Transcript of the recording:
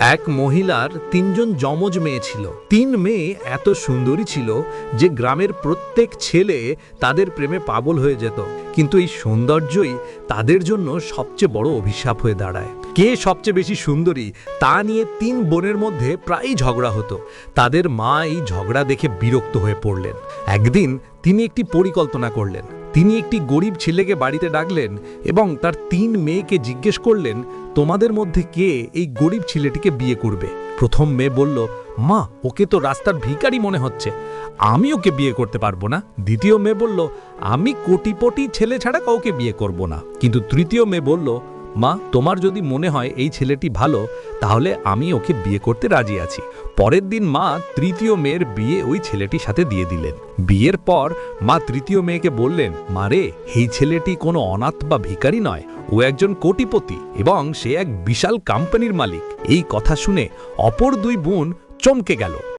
এক মহিলার তিনজন যমজ মেয়ে ছিল। তিন মেয়ে এত সুন্দরী ছিল যে গ্রামের প্রত্যেক ছেলে তাদের প্রেমে পাগল হয়ে যেত। কিন্তু এই সৌন্দর্যই তাদের জন্য সবচেয়ে বড় অভিশাপ হয়ে দাঁড়ায়। কে সবচেয়ে বেশি সুন্দরী তা নিয়ে তিন বোনের মধ্যে প্রায়ই ঝগড়া হতো। তাদের মা এই ঝগড়া দেখে বিরক্ত হয়ে পড়লেন। একদিন তিনি একটি পরিকল্পনা করলেন। তিনি একটি গরিব ছেলেকে বাড়িতে ডাকলেন এবং তার তিন মেয়েকে জিজ্ঞেস করলেন, তোমাদের মধ্যে কে এই গরিব ছেলেটিকে বিয়ে করবে? প্রথম মেয়ে বলল, মা, ওকে তো রাস্তার ভিকারি মনে হচ্ছে। আমি ওকে বিয়ে করতে পারব না। দ্বিতীয় মেয়ে বলল, আমি কোটিপটি ছেলে ছাড়া কাউকে বিয়ে করব না। কিন্তু তৃতীয় মেয়ে বলল মা, তোমার যদি মনে হয় এই ছেলেটি ভালো, তাহলে আমি ওকে বিয়ে করতে রাজি আছি। পরের দিন মা তৃতীয় মেয়ের বিয়ে ওই ছেলেটির সাথে দিয়ে দিলেন। বিয়ের পর মা তৃতীয় মেয়েকে বললেন মারে এই ছেলেটি কোনো অনাথ বা ভিখারি নয়। ও একজন কোটিপতি এবং সে এক বিশাল কোম্পানির মালিক। এই কথা শুনে অপর দুই বোন চমকে গেল।